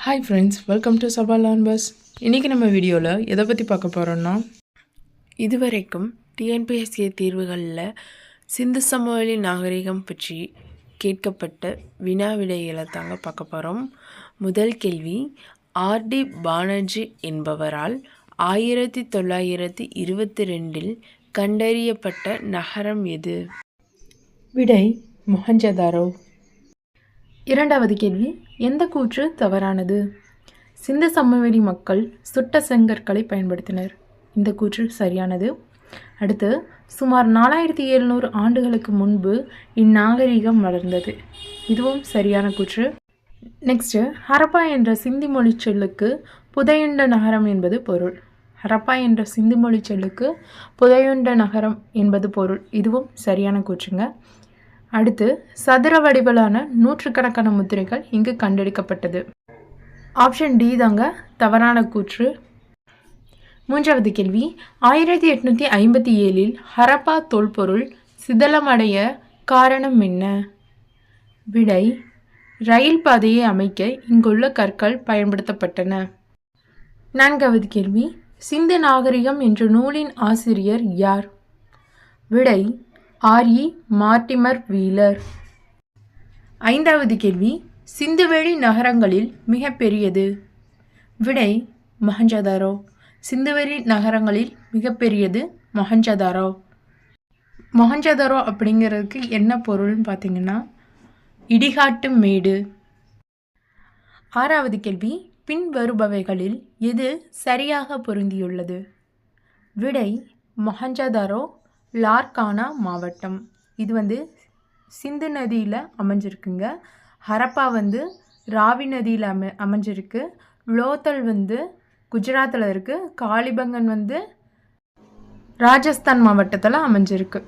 Hi friends welcome to சபா லான் பஸ் இன்றைக்கி நம்ம வீடியோவில் எதை பற்றி பார்க்க போகிறோன்னா இதுவரைக்கும் டிஎன்பிஎஸ்சி தீர்வுகளில் சிந்து சமவெளி நாகரிகம் பற்றி கேட்கப்பட்ட வினா விடைகளை தாங்க பார்க்க போகிறோம் முதல் கேள்வி ஆர்டி பானர்ஜி என்பவரால் ஆயிரத்தி தொள்ளாயிரத்தி இருபத்தி ரெண்டில் கண்டறியப்பட்ட நகரம் எது? விடை மொஹஞ்சதாரோ. இரண்டாவது கேள்வி எந்த கூற்று தவறானது? சிந்து சமவெளி மக்கள் சுட்ட செங்கற்களை பயன்படுத்தினர். இந்த கூற்று சரியானது. அடுத்து சுமார் நாலாயிரத்தி எழுநூறு ஆண்டுகளுக்கு முன்பு இந்நாகரிகம் வளர்ந்தது. இதுவும் சரியான கூற்று. நெக்ஸ்ட்டு ஹரப்பா என்ற சிந்தி மொழி சொல்லுக்கு புதையுண்ட நகரம் என்பது பொருள். ஹரப்பா என்ற சிந்து மொழி சொல்லுக்கு புதையுண்ட நகரம் என்பது பொருள். இதுவும் சரியான கூற்றுங்க. அடுத்து சதுர வடிவிலான நூற்றுக்கணக்கான முத்திரைகள் இங்கு கண்டெடுக்கப்பட்டது. ஆப்ஷன் டி தாங்க தவறான கூற்று. மூன்றாவது கேள்வி ஆயிரத்தி எட்நூற்றி ஐம்பத்தி ஏழில் ஹரப்பா தொல்பொருள் சிதலமடைய காரணம் என்ன? விடை ரயில் பாதையை அமைக்க இங்குள்ள கற்கள் பயன்படுத்தப்பட்டன. நான்காவது கேள்வி சிந்து நாகரிகம் என்ற நூலின் ஆசிரியர் யார்? விடை ஆர்இ மார்டிமர் வீலர். ஐந்தாவது கேள்வி. சிந்துவெளி நகரங்களில் மிக பெரியது. விடை மொஹஞ்சதாரோ சிந்துவெளி நகரங்களில் மிகப்பெரியது மொஹஞ்சதாரோ மொஹஞ்சதாரோ அப்படிங்கிறதுக்கு என்ன பொருள்னு பார்த்தீங்கன்னா இடிகாட்டு மேடு. ஆறாவது கேள்வி. பின்வருபவைகளில் எது சரியாக பொருந்தியுள்ளது? விடை மொஹஞ்சதாரோ லார்கானா மாவட்டம். இது வந்து சிந்து நதியில் அமைஞ்சிருக்குங்க. ஹரப்பா வந்து ராவி நதியில் அமை அமைஞ்சிருக்கு. லோத்தல் வந்து குஜராத்தில் இருக்குது காளிபங்கன் வந்து ராஜஸ்தான் மாவட்டத்தில் அமைஞ்சிருக்கு.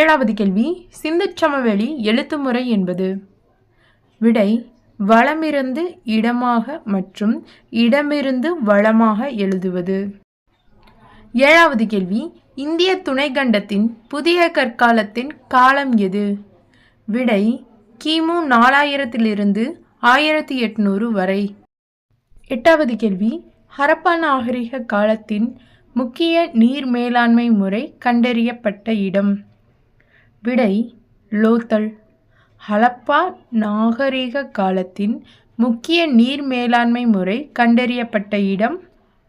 ஏழாவது கேள்வி சிந்து சமவெளி எழுத்து முறை என்பது? விடை வளமிருந்து இடமாக மற்றும் இடமிருந்து வளமாக எழுதுவது. ஏழாவது கேள்வி இந்திய துணைக்கண்டத்தின் புதிய கற்காலத்தின் காலம் எது? விடை கிமு நாலாயிரத்திலிருந்து ஆயிரத்தி எட்நூறு வரை. எட்டாவது கேள்வி ஹரப்பா நாகரிக காலத்தின் முக்கிய நீர் மேலாண்மை முறை கண்டறியப்பட்ட இடம்? விடை லோத்தல். ஹலப்பா நாகரிக காலத்தின் முக்கிய நீர் மேலாண்மை முறை கண்டறியப்பட்ட இடம்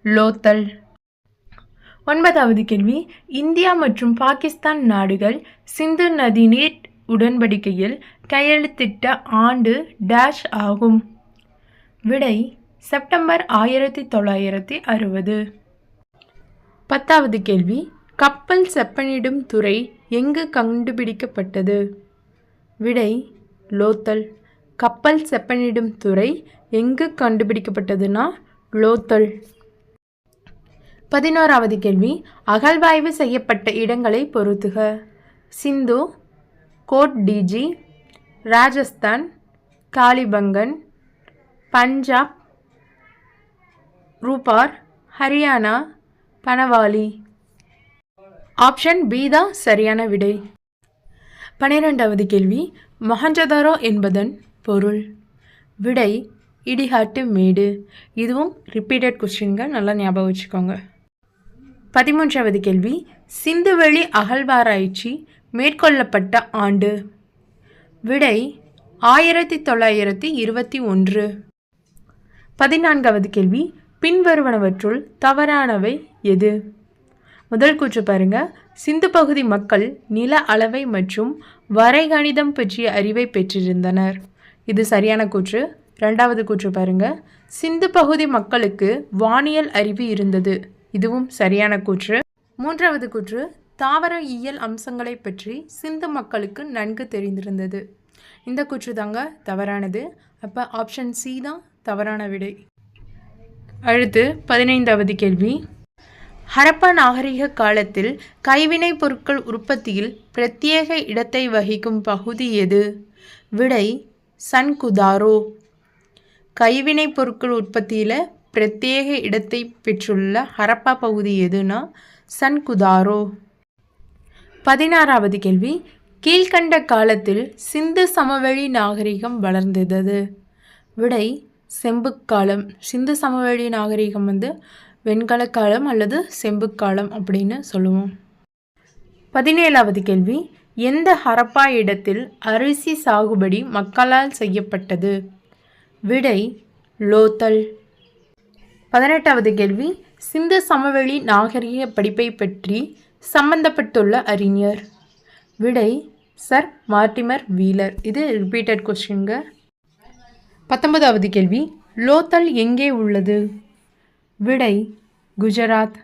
லோத்தல். ஒன்பதாவது கேள்வி. இந்தியா மற்றும் பாகிஸ்தான் நாடுகள் சிந்து நதி நீர் உடன்படிக்கையில் கையெழுத்திட்ட ஆண்டு டேஷ் ஆகும். விடை செப்டம்பர் ஆயிரத்தி தொள்ளாயிரத்தி அறுபது. பத்தாவது கேள்வி. கப்பல் செப்பனிடும் துறை எங்கு கண்டுபிடிக்கப்பட்டது? விடை லோத்தல். கப்பல் செப்பனிடும் துறை எங்கு கண்டுபிடிக்கப்பட்டதுன்னா லோத்தல். பதினோராவது கேள்வி. அகழ்வாய்வு செய்யப்பட்ட இடங்களை பொருத்துக சிந்து கோட் டிஜி ராஜஸ்தான் காலிபங்கன் பஞ்சாப் ரூபார் ஹரியானா பனவாலி. ஆப்ஷன் பி தான் சரியான விடை. பனிரெண்டாவது கேள்வி. மொஹஞ்சதாரோ என்பதன் பொருள். விடை இடிகாட்டு மேடு. இதுவும் ரிப்பீட்டட் கொஸ்டின்கள் நல்லா ஞாபகம் வச்சுக்கோங்க. பதிமூன்றாவது கேள்வி. சிந்துவெளி அகழ்வாராய்ச்சி மேற்கொள்ளப்பட்ட ஆண்டு. விடை ஆயிரத்தி தொள்ளாயிரத்தி இருபத்தி ஒன்று. பதினான்காவது கேள்வி. பின்வருவனவற்றுள் தவறானவை எது? முதல் கூற்று பாருங்க. சிந்து பகுதி மக்கள் நில அளவை மற்றும் வரைகணிதம் பற்றிய அறிவை பெற்றிருந்தனர். இது சரியான கூற்று. ரெண்டாவது கூற்று பாருங்க. சிந்து பகுதி மக்களுக்கு வானியல் அறிவு இருந்தது. இதுவும் சரியான கூற்று. மூன்றாவது கூற்று தாவர இயல் அம்சங்களை பற்றி சிந்து மக்களுக்கு நன்கு தெரிந்திருந்தது. இந்த கூற்று தாங்க தவறானது. அப்போ ஆப்ஷன் சி தான் தவறான விடை. அடுத்து பதினைந்தாவது கேள்வி. ஹரப்பா நாகரிக காலத்தில் கைவினைப் பொருட்கள் உற்பத்தியில் பிரத்யேக இடத்தை வகிக்கும் பகுதி எது? விடை சன்குதாரோ கைவினைப் பொருட்கள் உற்பத்தியில் பிரத்யேக இடத்தை பெற்றுள்ள ஹரப்பா பகுதி எதுனா சன்குதாரோ பதினாறாவது கேள்வி. கீழ்கண்ட காலத்தில் சிந்து சமவெளி நாகரிகம் வளர்ந்தது. விடை செம்புக்காலம் சிந்து சமவெளி நாகரிகம் வந்து வெண்கல காலம் அல்லது செம்புக்காலம் அப்படின்னு சொல்லுவோம். பதினேழாவது கேள்வி. எந்த ஹரப்பா இடத்தில் அரிசி சாகுபடி மக்களால் செய்யப்பட்டது? விடை லோத்தல். பதினெட்டாவது கேள்வி. சிந்து சமவெளி நாகரிக படிப்பை பற்றி சம்பந்தப்பட்டுள்ள அறிஞர். விடை சர். Mortimer Wheeler. இது ரிப்பீட்டட் கொஸ்டின்ங்க பத்தொன்பதாவது கேள்வி. லோத்தல் எங்கே உள்ளது? விடை குஜராத்.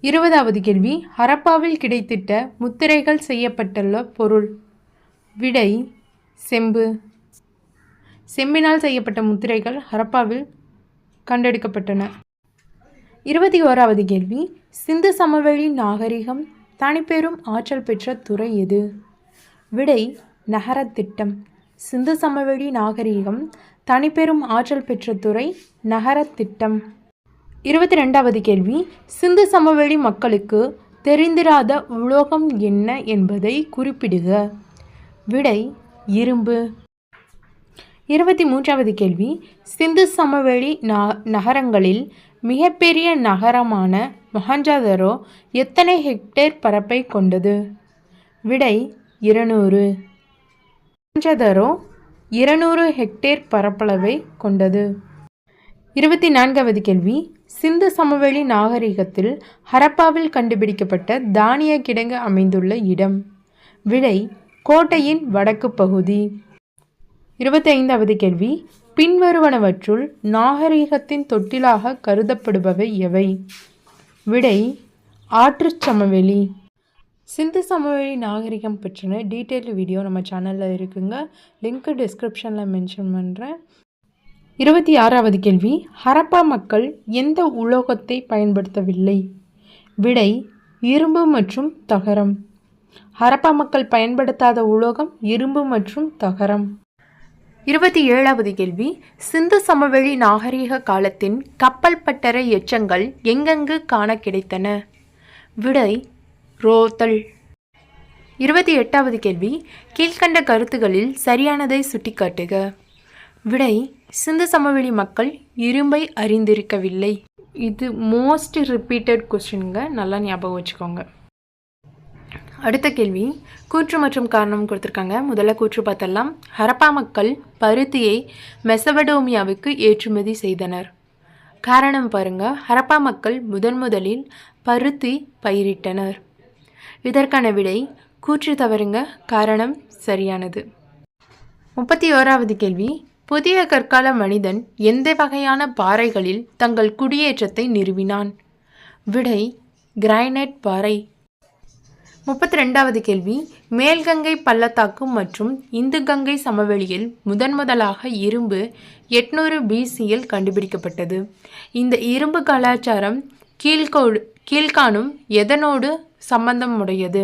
இருபதாவது கேள்வி. ஹரப்பாவில் கிடைத்திட்ட முத்திரைகள் செய்யப்பட்டுள்ள பொருள். விடை செம்பு. செம்பினால் செய்யப்பட்ட முத்திரைகள் ஹரப்பாவில் கண்டெடுக்கப்பட்டன. இருபத்தி ஓராவது கேள்வி. சிந்து சமவெளி நாகரிகம் தனிப்பெரும் ஆற்றல் பெற்ற துறை எது? விடை நகரத் திட்டம். சிந்து சமவெளி நாகரிகம் தனிப்பெரும் ஆற்றல் பெற்ற துறை நகரத் திட்டம். இருபத்தி ரெண்டாவது கேள்வி. சிந்து சமவெளி மக்களுக்கு தெரிந்திராத உலோகம் என்ன என்பதை குறிப்பிடுக. விடை இரும்பு. இருபத்தி மூன்றாவது கேள்வி. சிந்து சமவெளி நா நகரங்களில் மிகப்பெரிய நகரமான மொஹஞ்சாதரோ எத்தனை ஹெக்டேர் பரப்பை கொண்டது? விடை இருநூறு. மொஹஞ்சதாரோ இருநூறு ஹெக்டேர் பரப்பளவை கொண்டது. இருபத்தி நான்காவது கேள்வி. சிந்து சமவெளி நாகரிகத்தில் ஹரப்பாவில் கண்டுபிடிக்கப்பட்ட தானிய கிடங்கு அமைந்துள்ள இடம். விடை கோட்டையின் வடக்கு பகுதி. இருபத்தைந்தாவது கேள்வி. பின்வருவனவற்றுள் நாகரிகத்தின் தொட்டிலாக கருதப்படுபவை எவை? விடை ஆற்றுச் சமவெளி. சிந்து சமவெளி நாகரிகம் பற்றின டீட்டெயில் வீடியோ நம்ம சேனலில் இருக்குங்க. லிங்க்கு டிஸ்கிரிப்ஷனில் மென்ஷன் பண்ணுறேன் இருபத்தி ஆறாவது கேள்வி. ஹரப்பா மக்கள் எந்த உலோகத்தை பயன்படுத்தவில்லை? விடை இரும்பு மற்றும் தகரம். ஹரப்பா மக்கள் பயன்படுத்தாத உலோகம் இரும்பு மற்றும் தகரம். இருபத்தி ஏழாவது கேள்வி. சிந்து சமவெளி நாகரிக காலத்தின் கப்பல் பட்டறை எச்சங்கள் எங்கெங்கு காண கிடைத்தன? விடை ரோத்தல். இருபத்தி எட்டாவது கேள்வி. கீழ்கண்ட கருத்துகளில் சரியானதை சுட்டிக்காட்டுக. விடை சிந்து சமவெளி மக்கள் இரும்பை அறிந்திருக்கவில்லை. இது மோஸ்ட் ரிப்பீட்டட் கொஸ்டின்ங்க நல்லா ஞாபகம் வச்சுக்கோங்க. அடுத்த கேள்வி. கூற்று மற்றும் காரணம் கொடுத்துருக்காங்க. முதல்ல கூற்று பார்த்தெல்லாம் ஹரப்பா மக்கள் பருத்தியை மெசவடோமியாவுக்கு ஏற்றுமதி செய்தனர். காரணம் பாருங்க. ஹரப்பா மக்கள் முதன் முதலில் பருத்தி பயிரிட்டனர். இதற்கான விடை கூற்று தவறுங்க. காரணம் சரியானது. முப்பத்தி ஓராவது கேள்வி. புதிய கற்கால மனிதன் எந்த வகையான பாறைகளில் தங்கள் குடியேற்றத்தை நிறுவினான்? விடை கிரைனைட் பாறை. முப்பத்தி ரெண்டாவது கேள்வி. மேல்கங்கை பள்ளத்தாக்கு மற்றும் இந்து கங்கை சமவெளியில் முதன் முதலாக இரும்பு எட்நூறு பிசியில் கண்டுபிடிக்கப்பட்டது. இந்த இரும்பு கலாச்சாரம் கீழ்கோடு கீழ்காணும் எதனோடு சம்பந்தம் உடையது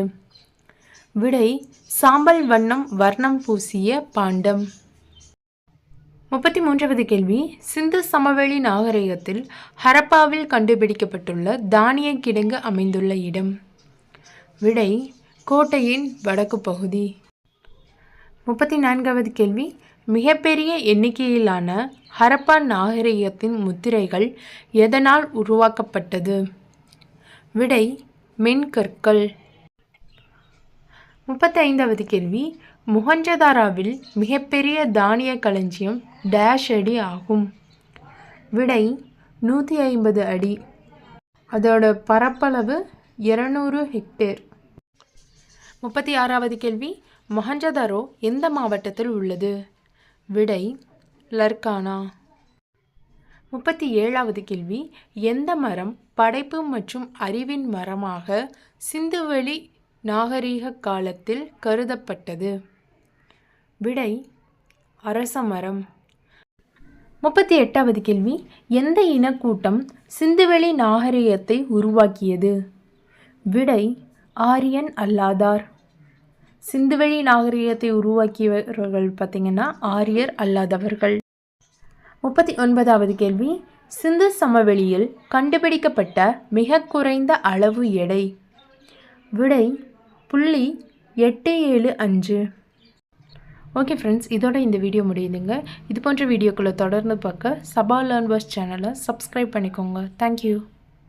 விடை சாம்பல் வண்ணம் வர்ணம் பூசிய பாண்டம். முப்பத்தி மூன்றாவது கேள்வி. சிந்து சமவெளி நாகரிகத்தில் ஹரப்பாவில் கண்டுபிடிக்கப்பட்டுள்ள தானிய கிடங்கு அமைந்துள்ள இடம். விடை கோட்டையின் வடக்கு பகுதி. முப்பத்தி நான்காவது கேள்வி. மிகப்பெரிய எண்ணிக்கையிலான ஹரப்பா நாகரிகத்தின் முத்திரைகள் எதனால் உருவாக்கப்பட்டது? விடை மென்கற்கள். முப்பத்தி ஐந்தாவது கேள்வி. முகஞ்சதாராவில் மிகப்பெரிய தானிய களஞ்சியம் டேஷ் அடி ஆகும். விடை நூற்றி ஐம்பது அடி. அதோட பரப்பளவு இரநூறு ஹெக்டேர். முப்பத்தி ஆறாவது கேள்வி மொஹஞ்சதாரோ எந்த மாவட்டத்தில் உள்ளது? விடை லர்கானா. முப்பத்தி ஏழாவது கேள்வி எந்த மரம் படைப்பு மற்றும் அறிவின் மரமாக சிந்துவெளி நாகரீக காலத்தில் கருதப்பட்டது? விடை அரச மரம். முப்பத்தி எட்டாவது கேள்வி எந்த இனக்கூட்டம் சிந்துவெளி நாகரிகத்தை உருவாக்கியது? விடை ஆரியன் அல்லாதார். சிந்துவெளி நாகரிகத்தை உருவாக்கியவர்கள் பார்த்திங்கன்னா ஆரியர் அல்லாதவர்கள். முப்பத்தி ஒன்பதாவது கேள்வி. சிந்து சமவெளியில் கண்டுபிடிக்கப்பட்ட மிக குறைந்த அளவு எடை. விடை புள்ளி எட்டு ஏழு அஞ்சு. ஓகே ஃப்ரெண்ட்ஸ் இதோட இந்த வீடியோ முடியுதுங்க. இது போன்ற வீடியோக்களை தொடர்ந்து பார்க்க சபா லேர்ன்வர்ஸ் சேனலை சப்ஸ்கிரைப் பண்ணிக்கோங்க. தேங்க்யூ.